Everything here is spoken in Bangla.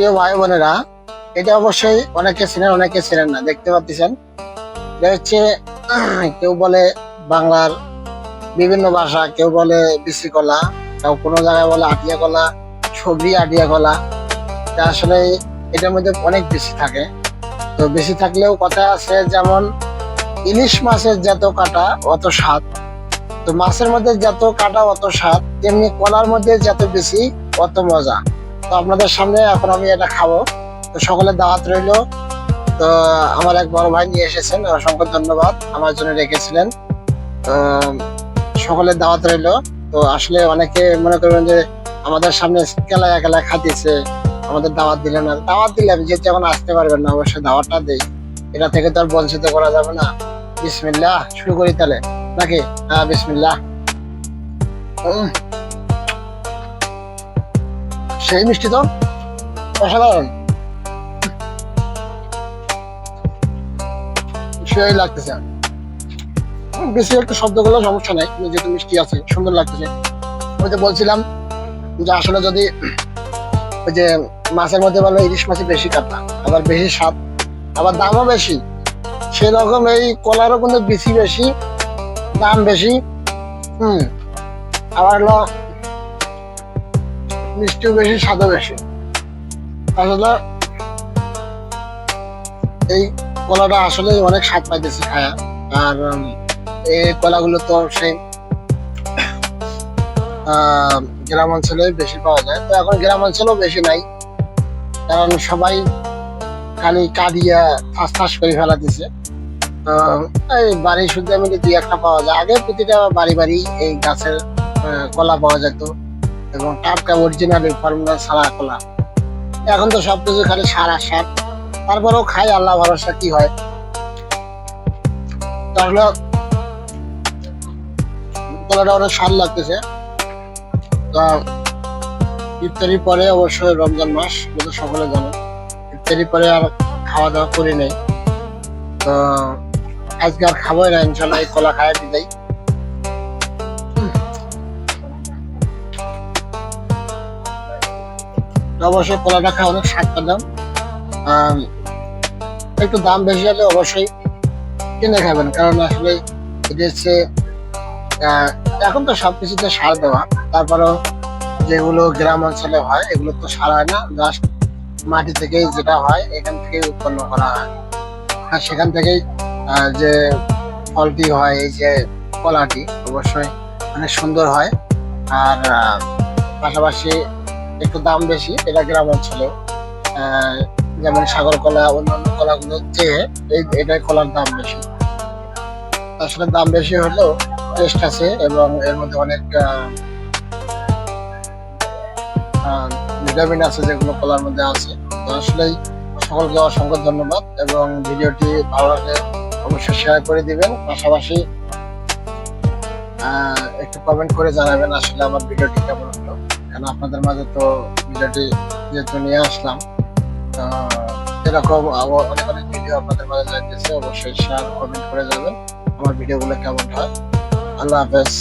প্রিয় ভাই বোনেরা, এটা অবশ্যই অনেকে চেনেন অনেকে চেনেন না, দেখতে পাচ্ছেন। হচ্ছে, কেউ বলে বাংলার বিভিন্ন ভাষা, কেউ বলে বিসি কলা, কেউ কোনো জায়গায় বলে আটিয়া কলা, সবজি, আটিয়া কলা। আসলে এটার মধ্যে অনেক বেশি থাকে। তো বেশি থাকলেও কথা আছে যেমন, ইলিশ মাছের যত কাটা, অত স্বাদ। তো মাছের মধ্যে যত কাটা, অত স্বাদ, তেমনি কলার মধ্যে যত বেশি, অত মজা। তো আপনাদের সামনে এখন আমি এটা খাব। তো সকলের দাওয়াত রইল। তো আমার এক বড় ভাই নিয়ে এসেছেন, অসংখ্য ধন্যবাদ আমার জন্য রেখেছিলেন। সকলের দাওয়াত রইল। তো আসলে অনেকে মনে করবেন যে আমাদের সামনে কেলায় কেলায় খাতিছে আমাদের দাওয়াত দিলেন না। দাওয়াত দিলাম যেহেতু এখন আসতে পারবেন না, অবশ্যই দাওয়াতটা দেই। এটা থেকে তো আর বঞ্চিত করা যাবে না। বিসমিল্লাহ, শুরু করি তাহলে। নাকি? হ্যাঁ বিসমিল্লাহ। সেই মিষ্টি তো? অসাধারণ। সেই লাগতেছে বেশি একটু শব্দ শব্দগুলো সমস্যা নাই যেহেতু মিষ্টি আছে, সুন্দর লাগতেছে। ওই যে বলছিলাম যে আসলে যদি ওই যে মাছের মধ্যে বলো ইলিশ মাছে বেশি কাটা আবার বেশি স্বাদ আবার দামও বেশি, সেরকম এই কলারও কিন্তু বেশি বেশি, দাম বেশি, হুম, আবার হলো মিষ্টিও বেশি, স্বাদও বেশি। আসলে এই কলাটা আসলে অনেক স্বাদ পাইতেছি খায়া। আর এই কলাগুলো তো সেই গ্রাম অঞ্চলে বেশি পাওয়া যায়। তো এখন গ্রাম অঞ্চলেও বেশি নাই। কারণ সবাই খালি কাঁদিয়া ঠাস ঠাস করে ফেলা দিছে এই বাড়ি শুদ্ধ আমি দুই একটা পাওয়া যায়। আগে প্রতিটা বাড়ি বাড়ি এই গাছের কলা পাওয়া যেত। এবং টাটকা অরিজিনাল ফর্মুলা ছাড়া কলা। এখন তো সবকিছু খালি সার আর সার তারপরেও খাই, আল্লাহ ভরসা, কি হয়? তাহলে কলাটা অনেক স্বাদ লাগতেছে। পরে অবশ্যই রমজান মাস যেটা সকলে জানে। ইফতারির পরে আর খাওয়া দাওয়া করি নাই। তো, আজকে আর খাবোই না, ইনশাল্লাহ এই কলা খাই দিই অবশ্যই কলাটা খাওয়া অনেক পেলাম আম, একটু দাম বেশি হলে অবশ্যই কিনে খাবেন কারণ আসলে এটা হচ্ছে এখন তো সবকিছুতে সার দেওয়া। তারপরেও যেগুলো গ্রাম অঞ্চলে হয় এগুলো তো সার হয় না জাস্ট মাটি থেকেই যেটা হয় এখান থেকেই উৎপন্ন করা হয়। আর সেখান থেকেই যে ফলটি হয় এই যে কলাটি অবশ্যই অনেক সুন্দর হয়। আর পাশাপাশি একটু দাম বেশি, এটা গ্রাম অঞ্চলে। যেমন সাগর কলা, অন্যান্য কলাগুলো চেয়ে এই এটার কলার দাম বেশি। আসলে দাম বেশি হলেও টেস্ট আছে এবং এর মধ্যে অনেক ভিটামিন আছে যেগুলো কলার মধ্যে আছে। তো আসলেই সকলকে অসংখ্য ধন্যবাদ এবং ভিডিওটি ভালো লাগলে অবশ্যই শেয়ার করে দিবেন। পাশাপাশি একটু কমেন্ট করে জানাবেন আসলে আমার ভিডিওটি কেমন হলো। কারণ আপনাদের মাঝে তো ভিডিওটি যেহেতু নিয়ে আসলাম এরকম অনেক অনেক ভিডিও আপনাদের মাঝে যাইতেছে অবশ্যই শেয়ার কমেন্ট করে যাবেন আমার ভিডিওগুলো কেমন হয়? আল্লাহ হাফেজ।